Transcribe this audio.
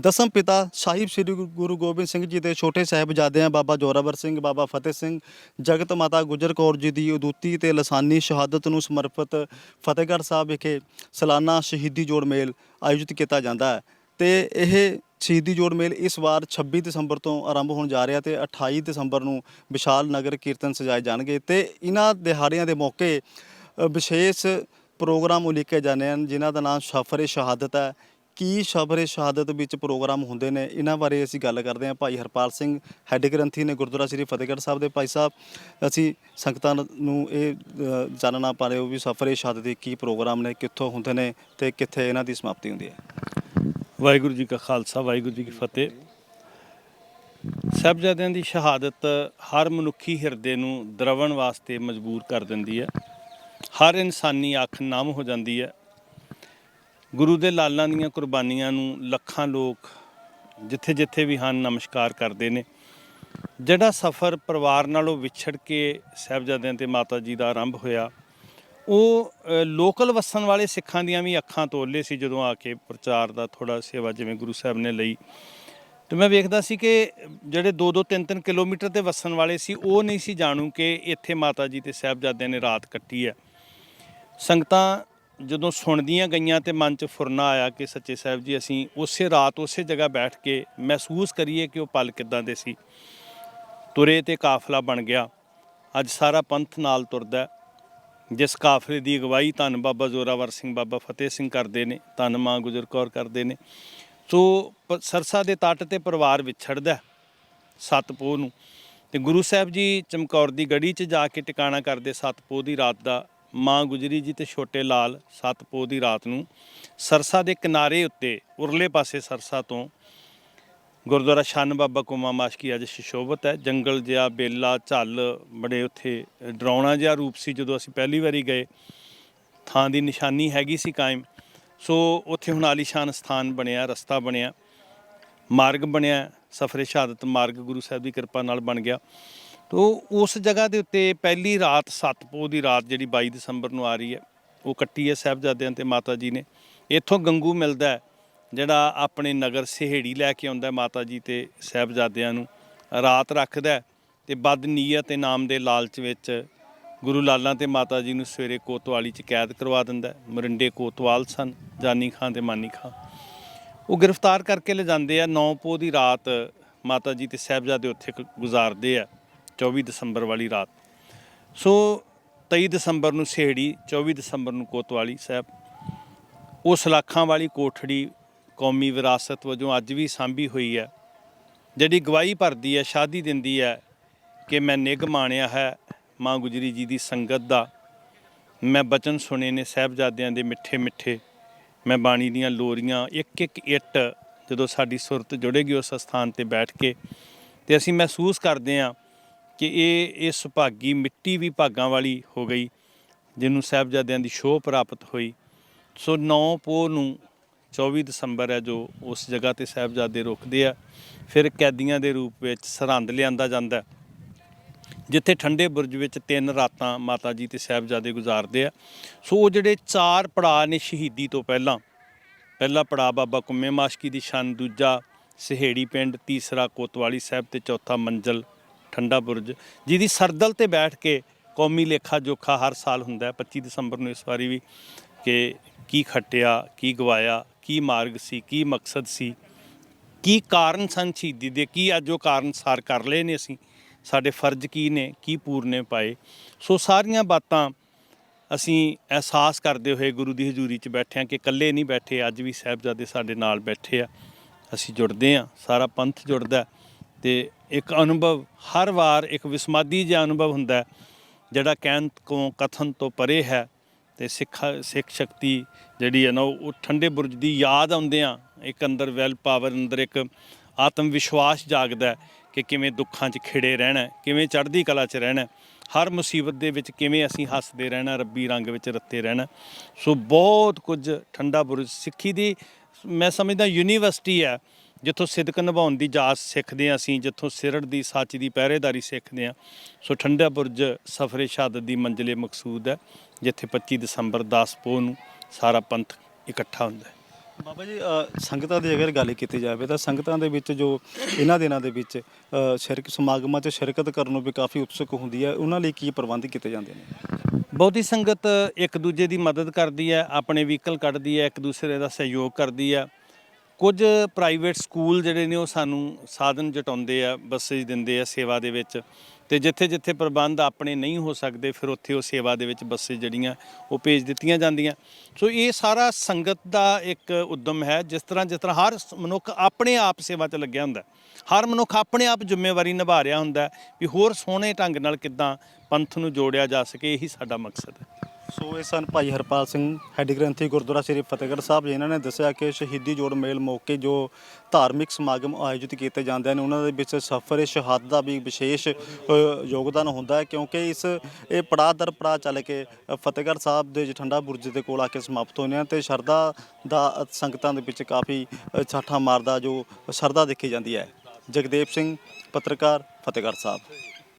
ਦਸਮ ਪਿਤਾ ਸਾਹਿਬ ਸ੍ਰੀ ਗੁਰੂ- ਗੋਬਿੰਦ ਸਿੰਘ ਜੀ ਦੇ ਛੋਟੇ ਸਾਹਿਬਜ਼ਾਦਿਆਂ ਬਾਬਾ ਜੋਰਾਵਰ ਸਿੰਘ, ਬਾਬਾ ਫਤਿਹ ਸਿੰਘ, ਜਗਤ ਮਾਤਾ ਗੁਜਰ ਕੌਰ ਜੀ ਦੀ ਉਦੂਤੀ ਤੇ ਲਸਾਨੀ ਸ਼ਹਾਦਤ ਨੂੰ ਸਮਰਪਿਤ ਫਤਿਹਗੜ੍ਹ ਸਾਹਿਬ ਵਿਖੇ ਸਾਲਾਨਾ ਸ਼ਹੀਦੀ ਜੋੜ ਮੇਲ ਆਯੋਜਿਤ ਕੀਤਾ ਜਾਂਦਾ ਹੈ। ਤੇ ਇਹ ਸ਼ਹੀਦੀ ਜੋੜ ਮੇਲ ਇਸ ਵਾਰ 26 ਦਸੰਬਰ ਤੋਂ ਆਰੰਭ ਹੋਣ ਜਾ ਰਿਹਾ ਤੇ 28 ਦਸੰਬਰ ਨੂੰ ਵਿਸ਼ਾਲ ਨਗਰ ਕੀਰਤਨ ਸਜਾਏ ਜਾਣਗੇ ਤੇ ਇਹਨਾਂ ਦਿਹਾੜਿਆਂ ਦੇ ਮੌਕੇ ਵਿਸ਼ੇਸ਼ ਪ੍ਰੋਗਰਾਮ ਉਲੀਕੇ ਜਾਂਦੇ ਹਨ, ਜਿਨ੍ਹਾਂ ਦਾ ਨਾਮ ਸਫਰੇ ਸ਼ਹਾਦਤ ਹੈ ਕੀ ਸਫਰੇ ਸ਼ਹਾਦਤ ਵਿੱਚ ਪ੍ਰੋਗਰਾਮ ਹੁੰਦੇ ਨੇ? ਇਹਨਾਂ ਬਾਰੇ ਅਸੀਂ ਗੱਲ ਕਰਦੇ ਹਾਂ। ਭਾਈ ਹਰਪਾਲ ਸਿੰਘ, ਹੈੱਡ ਗ੍ਰੰਥੀ ਨੇ ਗੁਰਦੁਆਰਾ ਸ੍ਰੀ ਫਤਿਹਗੜ੍ਹ ਸਾਹਿਬ ਦੇ ਭਾਈ ਸਾਹਿਬ। ਅਸੀਂ ਸੰਗਤਾਂ ਨੂੰ ਇਹ ਜਾਣਨਾ ਪਾ ਰਹੇ ਹੋ ਵੀ ਸਫਰੇ ਸ਼ਹਾਦਤ ਦੇ ਕੀ ਪ੍ਰੋਗਰਾਮ ਨੇ, ਕਿੱਥੋਂ ਹੁੰਦੇ ਨੇ ਤੇ ਕਿੱਥੇ ਇਹਨਾਂ ਦੀ ਸਮਾਪਤੀ ਹੁੰਦੀ ਹੈ। ਵਾਹਿਗੁਰੂ ਜੀ ਕਾ ਖਾਲਸਾ, ਵਾਹਿਗੁਰੂ ਜੀ ਕੀ ਫਤਿਹ। ਸਾਹਿਬਜ਼ਾਦਿਆਂ ਦੀ ਸ਼ਹਾਦਤ ਹਰ ਮਨੁੱਖੀ ਹਿਰਦੇ ਨੂੰ ਦਰਵਣ ਵਾਸਤੇ ਮਜਬੂਰ ਕਰ ਦਿੰਦੀ ਹੈ। ਹਰ ਇਨਸਾਨੀ ਅੱਖ ਨਮ ਹੋ ਜਾਂਦੀ ਹੈ। ਗੁਰੂ ਦੇ ਲਾਲਾਂ ਦੀਆਂ ਕੁਰਬਾਨੀਆਂ ਨੂੰ ਲੱਖਾਂ ਲੋਕ ਜਿੱਥੇ ਜਿੱਥੇ ਵੀ ਹਨ ਨਮਸਕਾਰ ਕਰਦੇ ਨੇ। ਜਿਹੜਾ ਸਫ਼ਰ ਪਰਿਵਾਰ ਨਾਲੋਂ ਵਿਛੜ ਕੇ ਸਾਹਿਬਜ਼ਾਦਿਆਂ ਤੇ ਮਾਤਾ ਜੀ ਦਾ ਆਰੰਭ ਹੋਇਆ, ਉਹ ਲੋਕਲ ਵਸਣ ਵਾਲੇ ਸਿੱਖਾਂ ਦੀਆਂ ਵੀ ਅੱਖਾਂ ਤੋਲੇ ਸੀ ਜਦੋਂ ਆ ਕੇ ਪ੍ਰਚਾਰ ਦਾ ਥੋੜਾ ਸੇਵਾ ਜਿਵੇਂ ਗੁਰੂ ਸਾਹਿਬ ਨੇ ਲਈ। ਤੇ ਮੈਂ ਵੇਖਦਾ ਸੀ ਕਿ ਜਿਹੜੇ 2-2 3-3 ਕਿਲੋਮੀਟਰ ਤੇ ਵਸਣ ਵਾਲੇ ਸੀ, ਉਹ ਨਹੀਂ ਸੀ ਜਾਣੂ ਕਿ ਇੱਥੇ ਮਾਤਾ ਜੀ ਤੇ ਸਾਹਿਬਜ਼ਾਦਿਆਂ ਨੇ ਰਾਤ ਕੱਟੀ ਹੈ। ਸੰਗਤਾਂ ਜਦੋਂ ਸੁਣਦੀਆਂ ਗਈਆਂ ਤੇ ਮਨ 'ਚ ਫੁਰਨਾ ਆਇਆ ਕਿ ਸੱਚੇ ਸਾਹਿਬ ਜੀ ਅਸੀਂ ਉਸੇ ਰਾਤ ਉਸੇ ਜਗ੍ਹਾ ਬੈਠ ਕੇ ਮਹਿਸੂਸ ਕਰੀਏ ਕਿ ਉਹ ਪਲ ਕਿੱਦਾਂ ਦੇ ਸੀ। ਤੁਰੇ ਤੇ ਕਾਫਲਾ ਬਣ ਗਿਆ। ਅੱਜ ਸਾਰਾ ਪੰਥ ਨਾਲ ਤੁਰਦਾ ਜਿਸ ਕਾਫਲੇ ਦੀ ਅਗਵਾਈ ਧੰਨ ਬਾਬਾ ਜ਼ੋਰਾਵਰ ਸਿੰਘ ਬਾਬਾ ਫਤਿਹ ਸਿੰਘ ਕਰਦੇ ਨੇ ਧੰਨ ਮਾਂ ਗੁਜਰ ਕੌਰ ਕਰਦੇ ਨੇ। ਸੋ ਪ- ਸਰਸਾ ਦੇ ਤੱਟ ਤੇ ਪਰਿਵਾਰ ਵਿਛੜਦਾ ਹੈ, ਸੱਤ ਪੋਹ ਨੂੰ। ਤੇ ਗੁਰੂ ਸਾਹਿਬ ਜੀ ਚਮਕੌਰ ਦੀ ਗੜੀ 'ਚ ਜਾ ਕੇ ਟਿਕਾਣਾ ਕਰਦੇ ਸੱਤ ਪੋਹ ਦੀ ਰਾਤ ਦਾ ਮਾਂ ਗੁਜਰੀ ਜੀ ਤੇ ਛੋਟੇ ਲਾਲ ਸੱਤ ਪੋਹ ਦੀ ਰਾਤ ਨੂੰ ਸਰਸਾ ਦੇ ਕਿਨਾਰੇ ਉੱਤੇ ਉਰਲੇ ਪਾਸੇ ਸਰਸਾ ਤੋਂ ਗੁਰਦੁਆਰਾ ਛੰਨ ਬਾਬਾ ਕੁਮਾ ਮਾਸ਼ਕੀ ਅੱਜ ਸ਼ਿਸ਼ੋਭਤ ਹੈ। ਜੰਗਲ ਜਿਹਾ, ਬੇਲਾ, ਝੱਲ ਬੜੇ ਉੱਥੇ ਡਰਾਉਣਾ ਜਿਹਾ ਰੂਪ ਸੀ ਜਦੋਂ ਅਸੀਂ ਪਹਿਲੀ ਵਾਰੀ ਗਏ। ਥਾਂ ਦੀ ਨਿਸ਼ਾਨੀ ਹੈਗੀ ਸੀ ਕਾਇਮ। ਸੋ ਉੱਥੇ ਹੁਣ ਆਲੀਸ਼ਾਨ ਸਥਾਨ ਬਣਿਆ, ਰਸਤਾ ਬਣਿਆ, ਮਾਰਗ ਬਣਿਆ, ਸਫਰੇ ਸ਼ਹਾਦਤ ਮਾਰਗ ਗੁਰੂ ਸਾਹਿਬ ਦੀ ਕਿਰਪਾ ਨਾਲ ਬਣ ਗਿਆ। ਤੋ ਉਸ ਜਗ੍ਹਾ ਦੇ ਉੱਤੇ ਪਹਿਲੀ ਰਾਤ ਸਤਪੋ ਦੀ ਰਾਤ ਜਿਹੜੀ 22 ਦਸੰਬਰ ਨੂੰ ਆ ਰਹੀ ਹੈ, ਉਹ ਕੱਟੀ ਹੈ ਸਾਹਿਬਜ਼ਾਦਿਆਂ ਤੇ ਮਾਤਾ ਜੀ ਨੇ। ਇੱਥੋਂ ਗੰਗੂ ਮਿਲਦਾ ਹੈ, ਜਿਹੜਾ ਆਪਣੇ ਨਗਰ ਸਹੇੜੀ ਲੈ ਕੇ ਆਉਂਦਾ ਮਾਤਾ ਜੀ ਤੇ ਸਾਹਿਬਜ਼ਾਦਿਆਂ ਨੂੰ। ਰਾਤ ਰੱਖਦਾ ਹੈ ਤੇ ਬਦ ਨੀਅਤ ਤੇ ਨਾਮ ਦੇ ਲਾਲਚ ਵਿੱਚ ਗੁਰੂ ਲਾਲਾਂ ਤੇ ਮਾਤਾ ਜੀ ਨੂੰ ਸਵੇਰੇ ਕੋਤਵਾਲੀ ਚ ਕੈਦ ਕਰਵਾ ਦਿੰਦਾ ਮਰਿੰਡੇ ਕੋਤਵਾਲ ਸਨ, ਜਾਨੀ ਖਾਂ ਤੇ ਮਾਨੀ ਖਾਂ। ਉਹ ਗ੍ਰਿਫਤਾਰ ਕਰਕੇ ਲੈ ਜਾਂਦੇ ਆ। 9 ਪੋਹ ਦੀ ਰਾਤ ਮਾਤਾ ਜੀ ਤੇ ਸਾਹਿਬਜ਼ਾਦੇ ਉੱਥੇ ਗੁਜ਼ਾਰਦੇ ਆ। 24 ਦਸੰਬਰ ਵਾਲੀ ਰਾਤ। ਸੋ 23 ਦਸੰਬਰ ਨੂੰ ਸਿਹੜੀ 24 ਦਸੰਬਰ ਨੂੰ ਕੋਤਵਾਲੀ ਸਾਹਿਬ ਉਹ ਸਲਾਖਾਂ ਵਾਲੀ ਕੋਠੜੀ ਕੌਮੀ ਵਿਰਾਸਤ ਵਜੋਂ ਅੱਜ ਵੀ ਸਾਂਭੀ ਹੋਈ ਹੈ। ਜਿਹੜੀ ਗਵਾਹੀ ਭਰਦੀ ਹੈ, ਸ਼ਾਦੀ ਦਿੰਦੀ ਹੈ ਕਿ ਮੈਂ ਨਿਗ ਮਾਣਿਆ ਹੈ ਮਾਂ ਗੁਜਰੀ ਜੀ ਦੀ ਸੰਗਤ ਦਾ। ਮੈਂ ਬਚਨ ਸੁਣੇ ਨੇ ਸਾਹਿਬਜ਼ਾਦਿਆਂ ਦੇ ਮਿੱਠੇ ਮਿੱਠੇ। ਮੈਂ ਬਾਣੀ ਦੀਆਂ ਲੋਰੀਆਂ ਇੱਕ ਇੱਕ ਇੱਟ ਜਦੋਂ ਸਾਡੀ ਸੁਰਤ ਜੁੜੇਗੀ ਉਸ ਸਥਾਨ ਤੇ ਬੈਠ ਕੇ। ਤੇ ਅਸੀਂ ਮਹਿਸੂਸ ਕਰਦੇ ਹਾਂ ਕਿ ਇਹ ਇਸ ਭਾਗੀ ਮਿੱਟੀ ਵੀ ਭਾਗਾਂ ਵਾਲੀ ਹੋ ਗਈ, ਜਿਹਨੂੰ ਸਾਹਿਬਜ਼ਾਦਿਆਂ ਦੀ ਸ਼ੋਅ ਪ੍ਰਾਪਤ ਹੋਈ। ਸੋ 9 ਪੋਹ ਨੂੰ 24 ਦਸੰਬਰ ਹੈ ਜੋ ਉਸ ਜਗ੍ਹਾ ਤੇ ਸਾਹਿਬਜ਼ਾਦੇ ਰੁਕਦੇ ਆ। ਫਿਰ ਕੈਦੀਆਂ ਦੇ ਰੂਪ ਵਿੱਚ ਸਰਹੰਦ ਲਿਆਂਦਾ ਜਾਂਦਾ ਜਿੱਥੇ ਠੰਡੇ ਬੁਰਜ ਵਿੱਚ ਤਿੰਨ ਰਾਤਾਂ ਮਾਤਾ ਜੀ ਤੇ ਸਾਹਿਬਜ਼ਾਦੇ ਗੁਜ਼ਾਰਦੇ ਆ। ਸੋ ਉਹ ਜਿਹੜੇ ਚਾਰ ਪੜਾਅ ਨੇ ਸ਼ਹੀਦੀ ਤੋਂ ਪਹਿਲਾਂ, ਪਹਿਲਾ ਪੜਾਅ ਬਾਬਾ ਕੁੰਮੇ ਮਾਸ਼ਕੀ ਦੀ ਸ਼ਨ ਦੂਜਾ ਸਹੇੜੀ ਪਿੰਡ, ਤੀਸਰਾ ਕੋਤਵਾਲੀ ਸਾਹਿਬ ਤੇ ਚੌਥਾ ਮੰਜ਼ਲ ਠੰਡਾ ਬੁਰਜ, ਜਿਹਦੀ ਸਰਦਲ ਤੇ ਬੈਠ ਕੇ ਕੌਮੀ ਲੇਖਾ ਜੋਖਾ ਹਰ ਸਾਲ ਹੁੰਦਾ ਹੈ। 25 ਦਸੰਬਰ ਨੂੰ ਇਸ ਵਾਰੀ ਵੀ ਕਿ ਕੀ ਖੱਟਿਆ, ਕੀ ਗਵਾਇਆ, ਕੀ ਮਾਰਗ ਸੀ, ਕੀ ਮਕਸਦ ਸੀ, ਕੀ ਕਾਰਨ ਸਨ ਸ਼ਹੀਦੀ ਦੇ, ਕੀ ਅੱਜ ਉਹ ਕਾਰਨ ਸਾਰ ਕਰ ਲਏ ਨੇ ਅਸੀਂ, ਸਾਡੇ ਫਰਜ਼ ਕੀ ਨੇ, ਕੀ ਪੂਰਨੇ ਪਾਏ। ਸੋ ਸਾਰੀਆਂ ਬਾਤਾਂ ਅਸੀਂ ਅਹਿਸਾਸ ਕਰਦੇ ਹੋਏ ਗੁਰੂ ਦੀ ਹਜ਼ੂਰੀ 'ਚ ਬੈਠੇ ਹਾਂ ਕਿ ਇਕੱਲੇ ਨਹੀਂ ਬੈਠੇ, ਅੱਜ ਵੀ ਸਾਹਿਬਜ਼ਾਦੇ ਸਾਡੇ ਨਾਲ ਬੈਠੇ ਆ। ਅਸੀਂ ਜੁੜਦੇ ਹਾਂ, ਸਾਰਾ ਪੰਥ ਜੁੜਦਾ ਤੇ ਇੱਕ ਅਨੁਭਵ, ਹਰ ਵਾਰ ਇੱਕ ਵਿਸਮਾਦੀ ਜਿਹਾ ਅਨੁਭਵ ਹੁੰਦਾ ਜਿਹੜਾ ਕਹਿਣ ਤੋਂ, ਕਥਨ ਤੋਂ ਪਰੇ ਹੈ ਤੇ ਸਿੱਖ ਸਿੱਖ ਸ਼ਕਤੀ ਜਿਹੜੀ ਹੈ ਨਾ, ਉਹ ਠੰਡੇ ਬੁਰਜ ਦੀ ਯਾਦ ਆਉਂਦੇ ਆ। ਇੱਕ ਅੰਦਰ ਵੈਲ ਪਾਵਰ, ਅੰਦਰ ਇੱਕ ਆਤਮ ਵਿਸ਼ਵਾਸ ਜਾਗਦਾ ਕਿ ਕਿਵੇਂ ਦੁੱਖਾਂ 'ਚ ਖਿੜੇ ਰਹਿਣਾ ਕਿਵੇਂ ਚੜ੍ਹਦੀ ਕਲਾ 'ਚ ਰਹਿਣਾ ਹਰ ਮੁਸੀਬਤ ਦੇ ਵਿੱਚ ਕਿਵੇਂ ਅਸੀਂ ਹੱਸਦੇ ਰਹਿਣਾ ਰੱਬੀ ਰੰਗ ਵਿੱਚ ਰੱਤੇ ਰਹਿਣਾ ਸੋ ਬਹੁਤ ਕੁਝ ਠੰਡਾ ਬੁਰਜ ਸਿੱਖੀ ਦੀ, ਮੈਂ ਸਮਝਦਾ ਯੂਨੀਵਰਸਿਟੀ ਹੈ ਜਿੱਥੋਂ ਸਿਦਕ ਨਿਭਾਉਣ ਦੀ ਜਾਚ ਸਿੱਖਦੇ ਹਾਂ ਅਸੀਂ ਜਿੱਥੋਂ ਸਿਰੜ ਦੀ ਸੱਚ ਦੀ ਪਹਿਰੇਦਾਰੀ ਸਿੱਖਦੇ ਹਾਂ ਸੋ ਠੰਡਾ ਬੁਰਜ ਸਫਰੇ ਸ਼ਹਾਦਤ ਦੀ ਮੰਜ਼ਿਲੇ ਮਕਸੂਦ ਹੈ ਜਿੱਥੇ 25 ਦਸੰਬਰ 10 ਪੋਹ ਨੂੰ ਸਾਰਾ ਪੰਥ ਇਕੱਠਾ ਹੁੰਦਾ ਹੈ। ਬਾਬਾ ਜੀ ਸੰਗਤਾਂ ਦੀ ਅਗਰ ਗੱਲ ਕੀਤੀ ਜਾਵੇ ਤਾਂ ਸੰਗਤਾਂ ਦੇ ਵਿੱਚ ਜੋ ਇਹਨਾਂ ਦਿਨਾਂ ਦੇ ਵਿੱਚ ਸ਼ਿਰਕ ਸਮਾਗਮਾਂ 'ਚ ਸ਼ਿਰਕਤ ਕਰਨ ਨੂੰ ਵੀ ਕਾਫੀ ਉਤਸੁਕ ਹੁੰਦੀ ਹੈ ਉਹਨਾਂ ਲਈ ਕੀ ਪ੍ਰਬੰਧ ਕੀਤੇ ਜਾਂਦੇ ਨੇ? ਬਹੁਤੀ ਸੰਗਤ ਇੱਕ ਦੂਜੇ ਦੀ ਮਦਦ ਕਰਦੀ ਹੈ ਆਪਣੇ ਵਹੀਕਲ ਕੱਢਦੀ ਹੈ ਇੱਕ ਦੂਸਰੇ ਦਾ ਸਹਿਯੋਗ ਕਰਦੀ ਹੈ ਕੁਝ ਪ੍ਰਾਈਵੇਟ ਸਕੂਲ ਜਿਹੜੇ ਨੇ ਉਹ ਸਾਨੂੰ ਸਾਧਨ ਜਟਾਉਂਦੇ ਆ ਬੱਸੇਜ ਦਿੰਦੇ ਆ ਸੇਵਾ ਦੇ ਵਿੱਚ ਤੇ ਜਿੱਥੇ ਜਿੱਥੇ ਪ੍ਰਬੰਧ ਆਪਣੇ ਨਹੀਂ ਹੋ ਸਕਦੇ, ਫਿਰ ਉੱਥੇ ਉਹ ਸੇਵਾ ਦੇ ਵਿੱਚ ਬੱਸੇ ਜਿਹੜੀਆਂ ਉਹ ਭੇਜ ਦਿੱਤੀਆਂ ਜਾਂਦੀਆਂ। ਸੋ ਇਹ ਸਾਰਾ ਸੰਗਤ ਦਾ ਇੱਕ ਉਦਮ ਹੈ, ਜਿਸ ਤਰ੍ਹਾਂ ਜਿਸ ਤਰ੍ਹਾਂ ਹਰ ਮਨੁੱਖ ਆਪਣੇ ਆਪ ਸੇਵਾ 'ਚ ਲੱਗਿਆ ਹੁੰਦਾ। ਹਰ ਮਨੁੱਖ ਆਪਣੇ ਆਪ ਜ਼ਿੰਮੇਵਾਰੀ ਨਿਭਾ ਰਿਹਾ ਹੁੰਦਾ ਵੀ ਹੋਰ ਸੋਹਣੇ ਢੰਗ ਨਾਲ ਕਿੱਦਾਂ ਪੰਥ ਨੂੰ ਜੋੜਿਆ ਜਾ ਸਕੇ, ਇਹੀ ਸਾਡਾ ਮਕਸਦ ਹੈ। ਸੋ ਇਹ ਸਨ ਭਾਈ ਹਰਪਾਲ ਸਿੰਘ ਹੈੱਡ ਗ੍ਰੰਥੀ ਗੁਰਦੁਆਰਾ ਸ੍ਰੀ ਫਤਿਹਗੜ੍ਹ ਸਾਹਿਬ ਜਿਨ੍ਹਾਂ ਨੇ ਦੱਸਿਆ ਕਿ ਸ਼ਹੀਦੀ ਜੋੜ ਮੇਲ ਮੌਕੇ ਜੋ ਧਾਰਮਿਕ ਸਮਾਗਮ ਆਯੋਜਿਤ ਕੀਤੇ ਜਾਂਦੇ ਨੇ ਉਹਨਾਂ ਦੇ ਵਿੱਚ ਸਫਰ ਸ਼ਹਾਦਤ ਦਾ ਵੀ ਵਿਸ਼ੇਸ਼ ਅ, ਯੋਗਦਾਨ ਹੁੰਦਾ ਹੈ ਕਿਉਂਕਿ ਇਸ ਇਹ ਪੜਾਅ ਦਰ ਪੜਾਅ ਚੱਲ ਕੇ ਅ, ਫਤਿਹਗੜ੍ਹ ਸਾਹਿਬ ਦੇ ਜਠੰਡਾ ਬੁਰਜ ਦੇ ਕੋਲ ਆ ਕੇ ਸਮਾਪਤ ਹੁੰਦੇ ਹਨ ਤੇ ਸ਼ਰਧਾ ਦਾ ਸੰਗਤਾਂ ਦੇ ਵਿੱਚ ਕਾਫੀ ਅ, ਛਾਠਾਂ ਮਾਰਦਾ ਜੋ ਸ਼ਰਧਾ ਦੇਖੀ ਜਾਂਦੀ ਹੈ। ਜਗਦੇਵ ਸਿੰਘ ਪੱਤਰਕਾਰ ਫਤਿਹਗੜ੍ਹ ਸਾਹਿਬ।